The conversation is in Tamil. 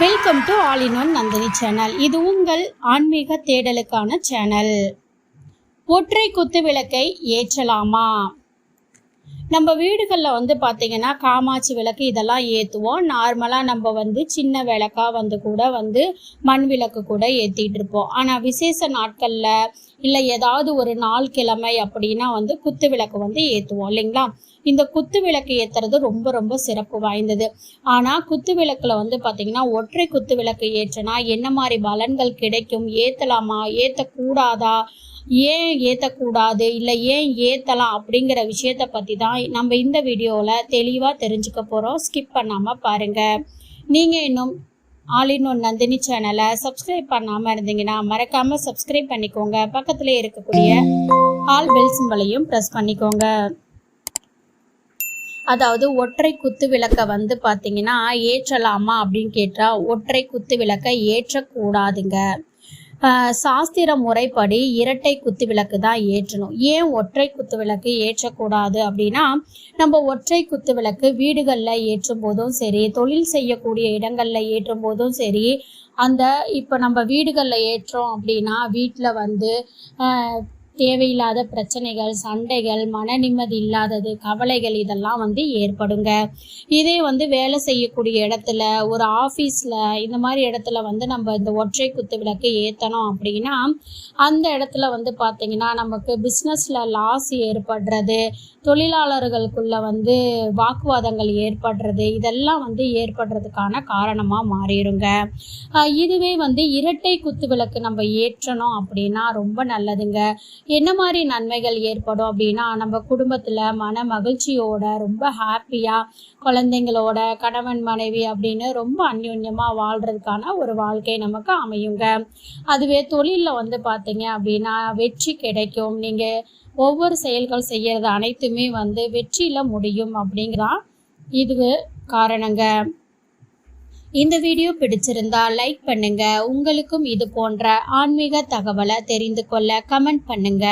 Welcome to all in one Nandini channel இது உங்கள் ஆன்மீக தேடலுக்கான சேனல் ஒற்றை குத்து விளக்கை ஏற்றலாமா? நம்ம வீடுகளில் வந்து பார்த்திங்கன்னா காமாட்சி விளக்கு இதெல்லாம் ஏற்றுவோம் நார்மலாக நம்ம வந்து சின்ன விளக்கா வந்து கூட வந்து மண் விளக்கு கூட ஏற்றிட்டு இருப்போம். ஆனால் விசேஷ நாட்களில் இல்லை ஏதாவது ஒரு நாள் கிழமை அப்படின்னா வந்து குத்து விளக்கு வந்து ஏற்றுவோம் இல்லைங்களா? இந்த குத்து விளக்கு ஏற்றுறது ரொம்ப ரொம்ப சிறப்பு வாய்ந்தது. ஆனால் குத்து விளக்கில் வந்து பார்த்திங்கன்னா ஒற்றை குத்து விளக்கு ஏற்றினா என்ன மாதிரி பலன்கள் கிடைக்கும்? ஏற்றலாமா ஏற்றக்கூடாதா ஏன் ஏற்றக்கூடாது இல்லை ஏன் ஏற்றலாம் அப்படிங்கிற விஷயத்தை பற்றி தான் நம்ம இந்த வீடியோவில் தெளிவாக தெரிஞ்சுக்க போகிறோம் ஸ்கிப் பண்ணாமல் பாருங்கள் நீங்கள் இன்னும் ஆல் இன் ஒன் நந்தினி சேனலை சப்ஸ்கிரைப் பண்ணாமல் இருந்தீங்கன்னா மறக்காமல் சப்ஸ்கிரைப் பண்ணிக்கோங்க. பக்கத்தில் இருக்கக்கூடிய ஆல் பெல் சிம்பளையும் ப்ரெஸ் பண்ணிக்கோங்க. அதாவது ஒற்றை குத்து விளக்க வந்து பார்த்தீங்கன்னா ஏற்றலாமா அப்படின்னு கேட்டால் ஒற்றை குத்து விளக்கை ஏற்றக்கூடாதுங்க. சாஸ்திர முறைப்படி இரட்டை குத்து விளக்கு தான் ஏற்றணும். ஏன் ஒற்றை குத்து விளக்கு ஏற்றக்கூடாது அப்படின்னா நம்ம ஒற்றை குத்து விளக்கு வீடுகளில் ஏற்றும் போதும் சரி தொழில் செய்யக்கூடிய இடங்களில் ஏற்றும் போதும் சரி அந்த இப்போ நம்ம வீடுகளில் ஏற்றோம் அப்படின்னா வீட்டில் வந்து தேவையில்லாத பிரச்சனைகள் சண்டைகள் மன நிம்மதி இல்லாதது கவலைகள் இதெல்லாம் வந்து ஏற்படுங்க. இதே வந்து வேலை செய்யக்கூடிய இடத்துல ஒரு ஆஃபீஸில் இந்த மாதிரி இடத்துல வந்து நம்ம இந்த ஒற்றை குத்து விளக்கு ஏற்றணும் அப்படின்னா அந்த இடத்துல வந்து பார்த்திங்கன்னா நமக்கு பிஸ்னஸில் லாஸ் ஏற்படுறது தொழிலாளர்களுக்குள்ள வந்து வாக்குவாதங்கள் ஏற்படுறது இதெல்லாம் வந்து ஏற்படுறதுக்கான காரணமாக மாறிடுங்க. இதுவே வந்து இரட்டை குத்து விளக்கு நம்ம ஏற்றணும் அப்படின்னா ரொம்ப நல்லதுங்க. என்ன மாதிரி நன்மைகள் ஏற்படும் அப்படின்னா நம்ம குடும்பத்தில் மன மகிழ்ச்சியோட ரொம்ப ஹாப்பியாக குழந்தைங்களோட கணவன் மனைவி அப்படின்னு ரொம்ப அந்யோன்யமாக வாழ்கிறதுக்கான ஒரு வாழ்க்கை நமக்கு அமையுங்க. அதுவே தொழிலில் வந்து பார்த்தீங்க அப்படின்னா வெற்றி கிடைக்கும். நீங்கள் ஒவ்வொரு செயல்கள் செய்கிறது அனைத்துமே வந்து வெற்றியில் முடியும் அப்படிங்கிறான் இது காரணங்க. இந்த வீடியோ பிடிச்சிருந்தா லைக் பண்ணுங்க. உங்களுக்கும் இது போன்ற ஆன்மீக தகவலை தெரிந்து கொள்ள கமெண்ட் பண்ணுங்க.